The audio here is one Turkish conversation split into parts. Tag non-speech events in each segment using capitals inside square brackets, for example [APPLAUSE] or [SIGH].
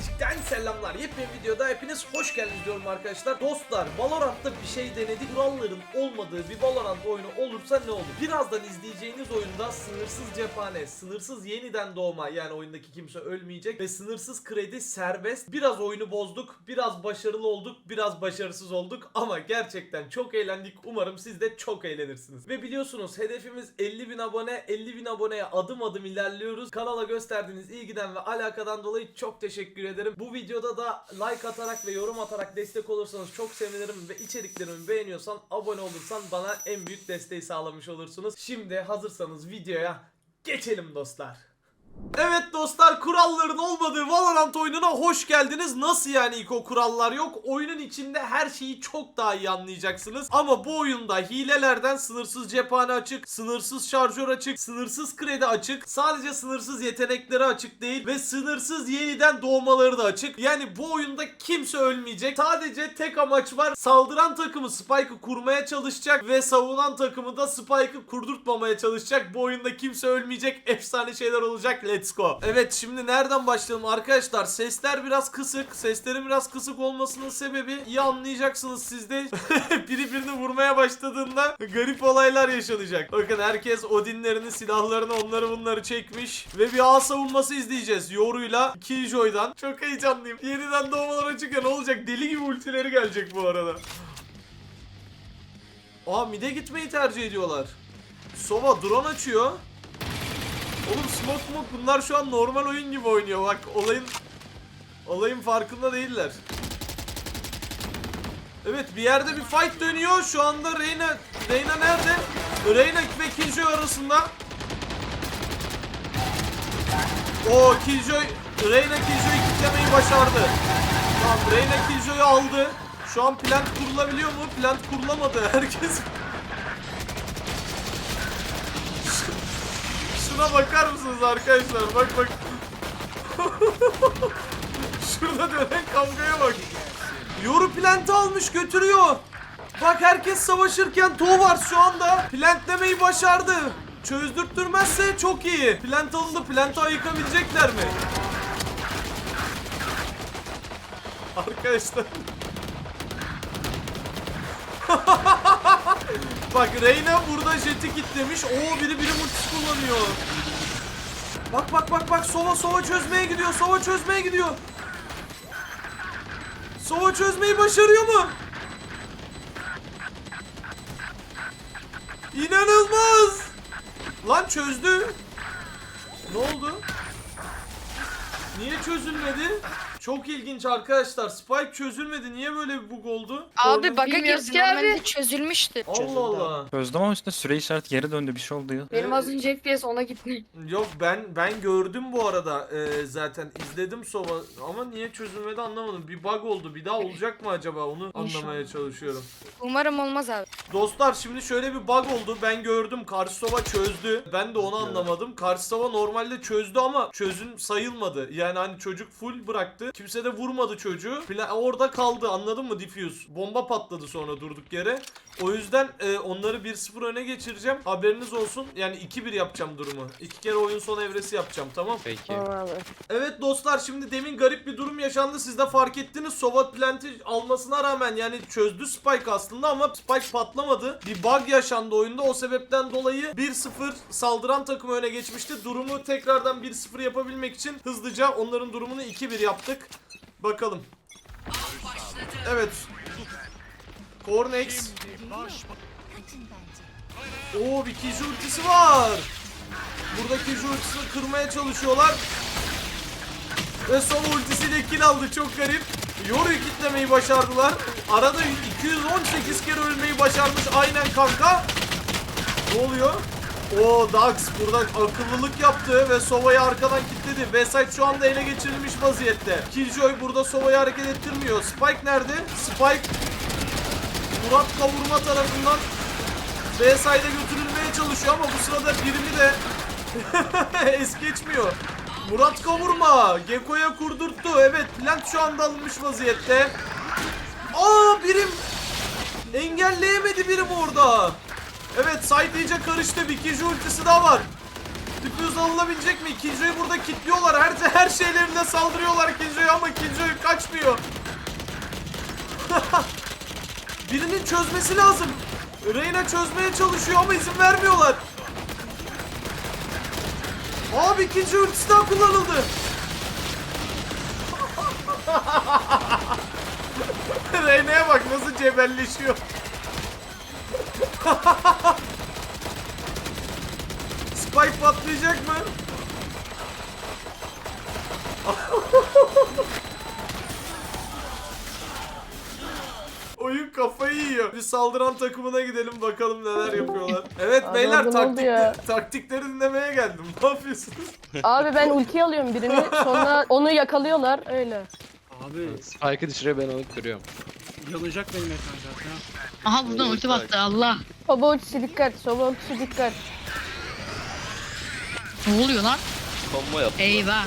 Kardeşlikten selamlar. Yepyeni videoda hepiniz hoş geldiniz diyorum arkadaşlar. Dostlar Valorant'ta bir şey denedik. Kuralların olmadığı bir Valorant oyunu olursa ne olur? Birazdan izleyeceğiniz oyunda sınırsız cephane, sınırsız yeniden doğma yani oyundaki kimse ölmeyecek ve sınırsız kredi serbest. Biraz oyunu bozduk, biraz başarılı olduk, biraz başarısız olduk ama gerçekten çok eğlendik. Umarım siz de çok eğlenirsiniz. Ve biliyorsunuz hedefimiz 50 bin abone. 50 bin aboneye adım adım ilerliyoruz. Kanala gösterdiğiniz ilgiden ve alakadan dolayı çok teşekkür ederim. Bu videoda da like atarak ve yorum atarak destek olursanız çok sevinirim ve içeriklerimi beğeniyorsan abone olursan bana en büyük desteği sağlamış olursunuz. Şimdi hazırsanız videoya geçelim dostlar. Evet dostlar kuralların olmadığı Valorant oyununa hoş geldiniz. Nasıl yani ilk o kurallar yok? Oyunun içinde her şeyi çok daha iyi anlayacaksınız. Ama bu oyunda hilelerden sınırsız cephane açık, sınırsız şarjör açık, sınırsız kredi açık, sadece sınırsız yetenekleri açık değil ve sınırsız yeniden doğmaları da açık. Yani bu oyunda kimse ölmeyecek. Sadece tek amaç var. Saldıran takımı Spike'ı kurmaya çalışacak ve savunan takımı da Spike'ı kurdurtmamaya çalışacak. Bu oyunda kimse ölmeyecek. Efsane şeyler olacak. Let's go. Evet şimdi nereden başlayalım arkadaşlar? Sesler biraz kısık. Seslerin biraz kısık olmasının sebebi iyi anlayacaksınız siz de. [LAUGHS] Biri birini vurmaya başladığında garip olaylar yaşanacak. Bakın herkes Odin'lerini, silahlarını, onları bunları çekmiş. Ve bir ağ savunması izleyeceğiz. Yoru'yla Killjoy'dan. Çok heyecanlıyım. Yeniden doğmalar açık ya ne olacak? Deli gibi ultileri gelecek bu arada. Aa mid'e gitmeyi tercih ediyorlar. Sova drone açıyor. Oğlum smoke smoke bunlar şu an normal oyun gibi oynuyor. Bak olayın olayın farkında değiller. Evet bir yerde bir fight dönüyor. Şu anda Reyna Reyna nerede? Reyna ve Killjoy arasında. O Killjoy Reyna Killjoy'u kitlemeyi başardı. Tamam Reyna Killjoy'u aldı. Şu an plant kurulabiliyor mu? Plant kurulamadı. [LAUGHS] Herkes Şuna bakar mısınız arkadaşlar? Bak bak. [LAUGHS] Şurada dönen kavgaya bak. Yoru plantı almış götürüyor. Bak herkes savaşırken var şu anda plantlemeyi başardı. Çözdürtmezse çok iyi. Plant alındı. Plantı ayıkabilecekler mi? Arkadaşlar. Bak Reyna burada jeti kitlemiş. Oo biri biri multisi kullanıyor. Bak bak bak bak Sova Sova çözmeye gidiyor. Sova çözmeye gidiyor. Sova çözmeyi başarıyor mu? İnanılmaz. Lan çözdü. Ne oldu? Niye çözülmedi? Çok ilginç arkadaşlar. Spike çözülmedi. Niye böyle bir bug oldu? Abi baka ki abi. normalde çözülmüştü. Allah Allah. Çözdüm ama üstüne süre işareti geri döndü bir şey oldu ya. Benim az önce FPS ona gitti. [LAUGHS] Yok ben ben gördüm bu arada Ee, zaten izledim Sova ama niye çözülmedi anlamadım. Bir bug oldu. Bir daha olacak mı acaba onu anlamaya çalışıyorum. Umarım olmaz abi. Dostlar şimdi şöyle bir bug oldu. Ben gördüm karşı Sova çözdü. Ben de onu anlamadım. Karşı Sova normalde çözdü ama çözüm sayılmadı. Yani hani çocuk full bıraktı. Kimse de vurmadı çocuğu. Pla- orada kaldı anladın mı Diffuse? Bomba patladı sonra durduk yere. O yüzden e, onları 1-0 öne geçireceğim. Haberiniz olsun. Yani 2-1 yapacağım durumu. İki kere oyun sonu evresi yapacağım tamam. Peki. abi. Evet dostlar şimdi demin garip bir durum yaşandı. Siz de fark ettiniz. Sovat Plant'i almasına rağmen yani çözdü Spike aslında ama Spike patlamadı. Bir bug yaşandı oyunda. O sebepten dolayı 1-0 saldıran takım öne geçmişti. Durumu tekrardan 1-0 yapabilmek için hızlıca onların durumunu 2-1 yaptık. Bakalım. Evet. Cornex. Oo bir Kiju ultisi var. Burada Kiju ultisini kırmaya çalışıyorlar. Ve son ultisiyle kill aldı çok garip. Yoru'yu kitlemeyi başardılar. Arada 218 kere ölmeyi başarmış aynen kanka. Ne oluyor? O Dax burada akıllılık yaptı ve Sova'yı arkadan kilitledi. Vesayt şu anda ele geçirilmiş vaziyette. Killjoy burada Sova'yı hareket ettirmiyor. Spike nerede? Spike Murat kavurma tarafından Veside'e götürülmeye çalışıyor ama bu sırada birini de [LAUGHS] es geçmiyor. Murat kavurma. Gekko'ya kurdurttu. Evet plant şu anda alınmış vaziyette. Aa birim. Engelleyemedi birim orada. Evet site iyice karıştı. Bir kişi ultisi daha var. Diffuse alınabilecek mi? Killjoy'u burada kilitliyorlar. Her, her şeylerine saldırıyorlar Killjoy'a ama Killjoy kaçmıyor. [LAUGHS] Birinin çözmesi lazım. Reyna çözmeye çalışıyor ama izin vermiyorlar. Abi ikinci ultisi daha kullanıldı. [LAUGHS] Reyna'ya bak nasıl cebelleşiyor. [LAUGHS] Spike patlayacak mı? [LAUGHS] Oyun kafayı yiyor. Bir saldıran takımına gidelim bakalım neler yapıyorlar. Evet Abi beyler ne oldu taktik, ya? taktikleri dinlemeye geldim. [LAUGHS] Ne yapıyorsunuz? Abi ben ulti alıyorum birini sonra onu yakalıyorlar öyle. Abi Spike'ı düşürüyor ben onu kırıyorum. yanacak benim ekran zaten. Aha buradan ulti baktı Allah. Soba ultisi dikkat, soba ultisi dikkat. Ne oluyor lan? Combo yaptılar. Eyvah.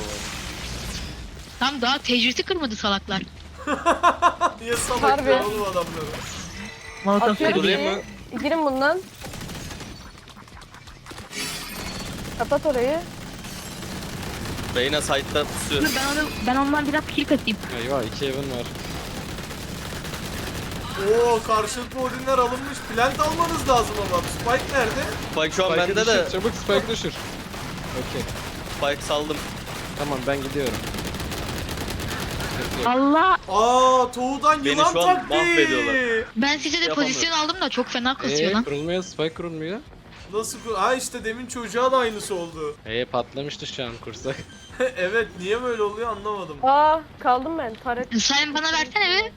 Tam daha tecrisi kırmadı salaklar. [LAUGHS] Niye salak Harbi. ya oğlum adamları? Atıyorum Durayım birini. Girin bundan. Kapat orayı. Reyna side'da pusuyor. Ben onu ben ondan biraz kill katayım. Eyvah iki evin var. Oo karşılıklı Odin'ler alınmış. Plant almanız lazım ama. Spike nerede? Spike şu an Spike'ı bende düşür de. çabuk Spike düşür. Okey. Spike saldım. Tamam ben gidiyorum. Sıkıntı yok. Allah. Aa Toğu'dan Beni yılan şu an taktiği. mahvediyorlar. Ben size de Yapamıyorum. pozisyon aldım da çok fena kasıyor Eee lan. kurulmuyor Spike kurulmuyor. Nasıl kur- Ha işte demin çocuğa da aynısı oldu. Eee [LAUGHS] patlamıştı şu an kursak. evet niye böyle oluyor anlamadım. Aa kaldım ben. Taret. Sen bana versene be.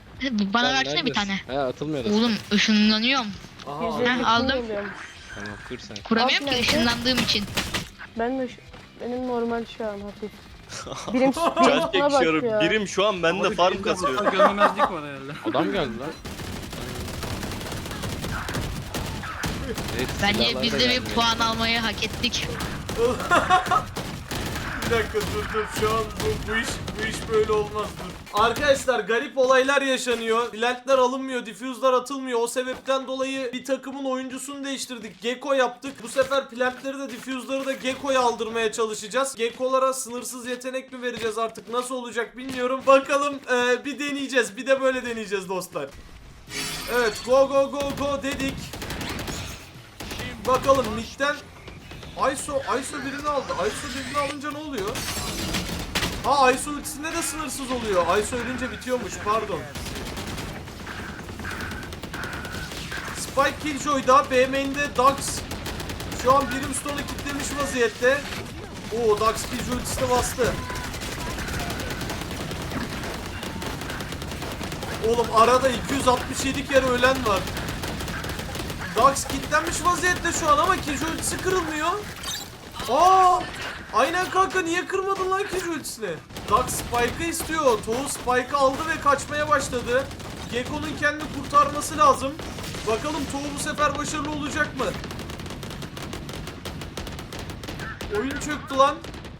Bana Sen versene bir tane. Ha atılmıyor da. Oğlum ışınlanıyorum. Aha. 150 Ha, aldım. alıyorum. Tamam kur sen. Kuramıyorum Alt ki nerede? ışınlandığım için. Ben de şu- benim normal şu an hafif. [LAUGHS] Birim Can birim bak çekişiyorum. ya. Birim şu an bende Abi farm kasıyor. Görmemezlik var herhalde. [LAUGHS] Adam geldi lan. Evet, Bence silahlar biz da de bir gelmiyor. puan almayı hak ettik. [LAUGHS] Bir dakika dur dur şu an bu, bu iş bu iş böyle olmaz dur. Arkadaşlar garip olaylar yaşanıyor. Plantler alınmıyor, diffuse'lar atılmıyor. O sebepten dolayı bir takımın oyuncusunu değiştirdik. Gecko yaptık. Bu sefer plantleri de diffuse'ları da Gecko'ya aldırmaya çalışacağız. Gecko'lara sınırsız yetenek mi vereceğiz artık nasıl olacak bilmiyorum. Bakalım ee, bir deneyeceğiz. Bir de böyle deneyeceğiz dostlar. Evet go go go go dedik. Bakalım midden Ayso, Ayso birini aldı. Ayso birini alınca ne oluyor? Ha Ayso ultisinde de sınırsız oluyor. Ayso ölünce bitiyormuş pardon. Spike Killjoy'da B main'de Dax şu an Brimstone'u kilitlemiş vaziyette. Oo Dax Killjoy ultisine bastı. Oğlum arada 267 kere ölen var. Dax kilitlenmiş vaziyette şu an ama Killjoy ultisi kırılmıyor. Aa! Aynen kanka niye kırmadın lan Killjoy ultisini? Dax Spike'ı istiyor. Toğu Spike'ı aldı ve kaçmaya başladı. Gekko'nun kendini kurtarması lazım. Bakalım Toğu bu sefer başarılı olacak mı? Oyun çöktü lan.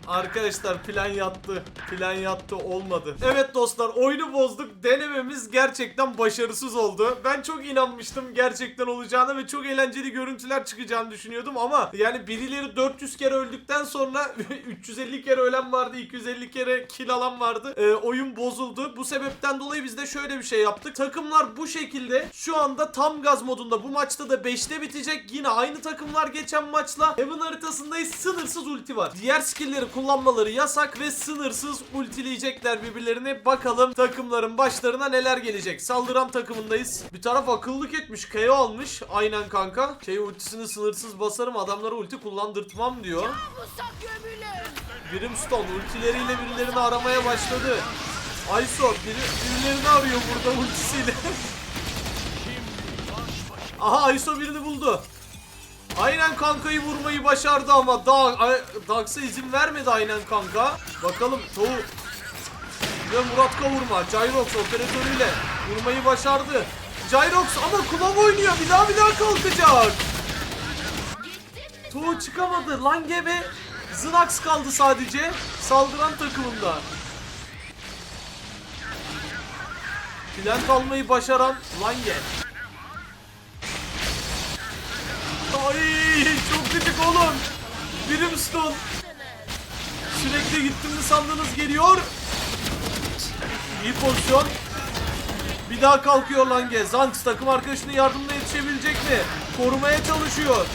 Arkadaşlar plan yattı. Plan yattı olmadı. Evet dostlar oyunu bozduk. Denememiz gerçekten başarısız oldu. Ben çok inanmıştım gerçekten olacağına ve çok eğlenceli görüntüler çıkacağını düşünüyordum ama yani birileri 400 kere öldükten sonra [LAUGHS] 350 kere ölen vardı, 250 kere kill alan vardı. Ee, oyun bozuldu. Bu sebepten dolayı biz de şöyle bir şey yaptık. Takımlar bu şekilde şu anda tam gaz modunda. Bu maçta da 5'te bitecek. Yine aynı takımlar geçen maçla Heaven haritasındayız. Sınırsız ulti var. Diğer skill'leri kullanmaları yasak ve sınırsız ultileyecekler birbirlerini. Bakalım takımların başlarına neler gelecek. Saldıran takımındayız. Bir taraf akıllık etmiş. KO almış. Aynen kanka. Şey ultisini sınırsız basarım. Adamlara ulti kullandırtmam diyor. Brimstone ultileriyle birilerini aramaya başladı. Ayso biri, birilerini arıyor burada ultisiyle. [LAUGHS] Aha Ayso birini buldu. Aynen kankayı vurmayı başardı ama Dax'a izin vermedi aynen kanka. Bakalım Toğu ve Murat kavurma. Gyrox operatörüyle vurmayı başardı. Gyrox ama kulak oynuyor. Bir daha bir daha kalkacak. Toğu çıkamadı. Lange ve Zınax kaldı sadece. Saldıran takımında. Plant almayı başaran Lange. Brimstone. Sürekli gittim mi sandığınız geliyor. İyi pozisyon. Bir daha kalkıyor Lange. Zanks takım arkadaşının yardımına yetişebilecek mi? Korumaya çalışıyor.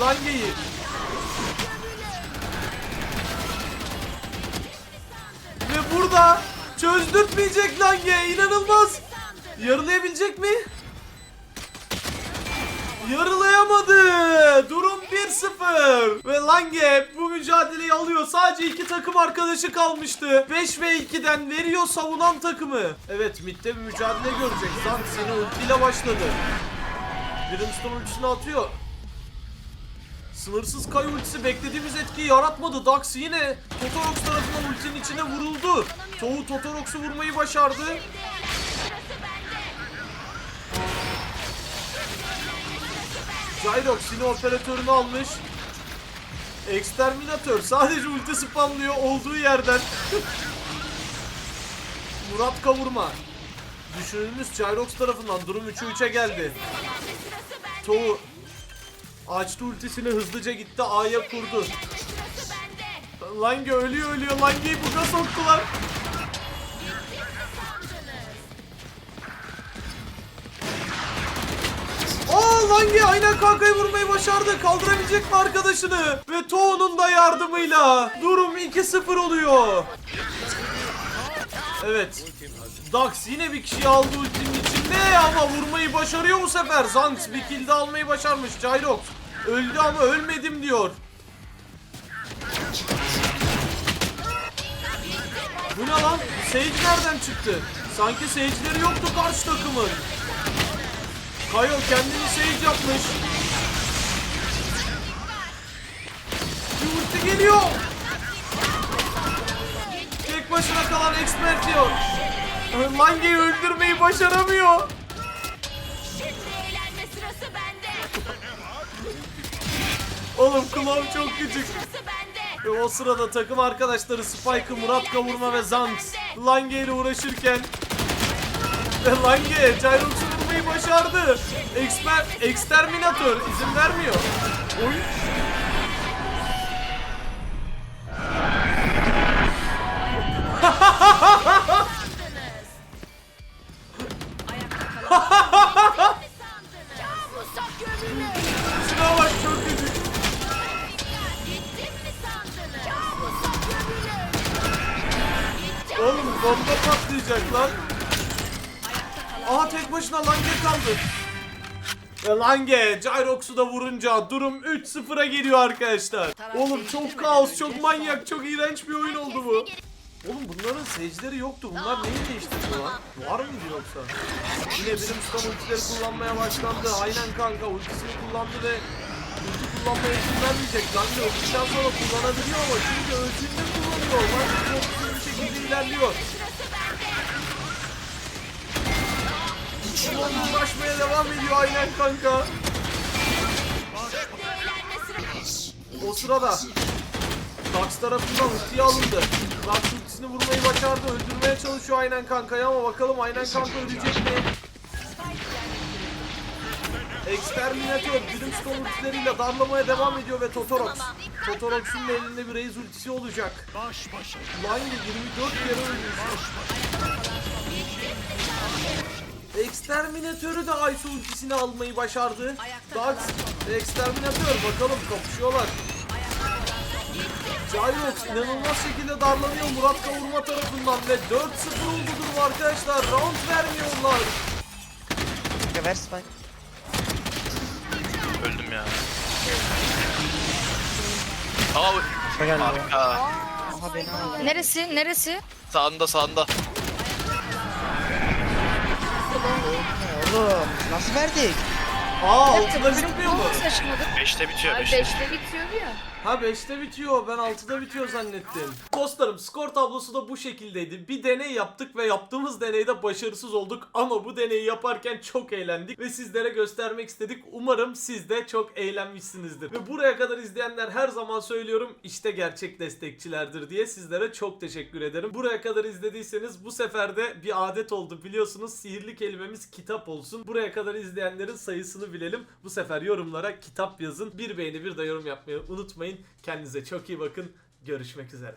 Lange'yi. Ve burada çözdürtmeyecek Lange. İnanılmaz. Yarılayabilecek mi? Yarılayamadı. Durum 1-0. Ve Lange bu mücadeleyi alıyor. Sadece iki takım arkadaşı kalmıştı. 5 ve 2'den veriyor savunan takımı. Evet midde bir mücadele görecek. Zank seni ultiyle başladı. Brimstone ultisini atıyor. Sınırsız kay ultisi beklediğimiz etkiyi yaratmadı. Dax yine Totorox tarafından ultinin içine vuruldu. Tohu Totorox'u vurmayı başardı. Gyrox yine operatörünü almış. Exterminator sadece ulti spamlıyor olduğu yerden. [LAUGHS] Murat kavurma. Düşünülmüş Gyrox tarafından durum 3'e 3'e geldi. Tohu açtı ultisini hızlıca gitti A'ya kurdu. Lange ölüyor ölüyor Lange'yi buga soktular. Lange aynen kankayı vurmayı başardı. Kaldırabilecek mi arkadaşını? Ve Toğ'un da yardımıyla durum 2-0 oluyor. Evet. Dax yine bir kişiyi aldı ultinin içinde ama vurmayı başarıyor bu sefer. Zanks bir kill almayı başarmış. Gyrox öldü ama ölmedim diyor. Bu ne lan? Sage nereden çıktı? Sanki Sage'leri yoktu karşı takımın. Kayo kendini Sage yapmış. Ulti geliyor. Tek başına kalan expert diyor. Lange'yi öldürmeyi başaramıyor. Oğlum kulağım çok küçük. Ve o sırada takım arkadaşları Spike'ı, Murat Kavurma ve Zanks Lange ile uğraşırken ve Lange Gyrox'u vurmayı başardı. Exper Exterminator izin vermiyor. Oy. Şuna. Oğlum bomba patlayacak lan. Aha tek başına Lange kaldı. Ve Lange Gyrox'u da vurunca durum 3-0'a geliyor arkadaşlar. Oğlum çok kaos, çok manyak, çok iğrenç bir oyun oldu bu. Oğlum bunların seyircileri yoktu. Bunlar neyi değiştirdi lan? Var mıydı yoksa? Yine Brimstone ultileri kullanmaya başlandı. Aynen kanka ultisini kullandı ve ulti kullanmaya izin vermeyecek. Lange ultiden sonra kullanabiliyor ama çünkü ölçümde kullanıyor. Hızlı bir şekilde ilerliyor. Uğraşmaya devam ediyor aynen kanka. O sırada Dax tarafından ultiye alındı. Dax ultisini vurmayı başardı. Öldürmeye çalışıyor aynen kankayı ama bakalım aynen kanka ölecek mi? Exterminator Brimstone ultileriyle darlamaya devam ediyor ve Totorox. Totorox'un elinde bir Raze ultisi olacak. Lange 24 kere ölmüş. Exterminatörü de Ice ultisini almayı başardı. Dax ve Exterminator bakalım kapışıyorlar. Gyrox inanılmaz şekilde darlanıyor Murat Kavurma tarafından ve 4-0 oldu durum arkadaşlar. Round vermiyorlar. Ver spike. Öldüm ya. Aa harika. Neresi? Neresi? Sağında sağında. Oğlum nasıl verdik? Aa Bir dakika, altıda bitmiyor mu? 5'te bitiyor Abi 5'te. 5'te bitiyordu ya. Ha 5'te bitiyor. Ben 6'da bitiyor zannettim. Dostlarım skor tablosu da bu şekildeydi. Bir deney yaptık ve yaptığımız deneyde başarısız olduk. Ama bu deneyi yaparken çok eğlendik ve sizlere göstermek istedik. Umarım siz de çok eğlenmişsinizdir. Ve buraya kadar izleyenler her zaman söylüyorum işte gerçek destekçilerdir diye sizlere çok teşekkür ederim. Buraya kadar izlediyseniz bu sefer de bir adet oldu biliyorsunuz. Sihirli kelimemiz kitap olsun. Buraya kadar izleyenlerin sayısını bilelim. Bu sefer yorumlara kitap yazın. Bir beğeni bir de yorum yapmayı unutmayın. Unutmayın. Kendinize çok iyi bakın. Görüşmek üzere.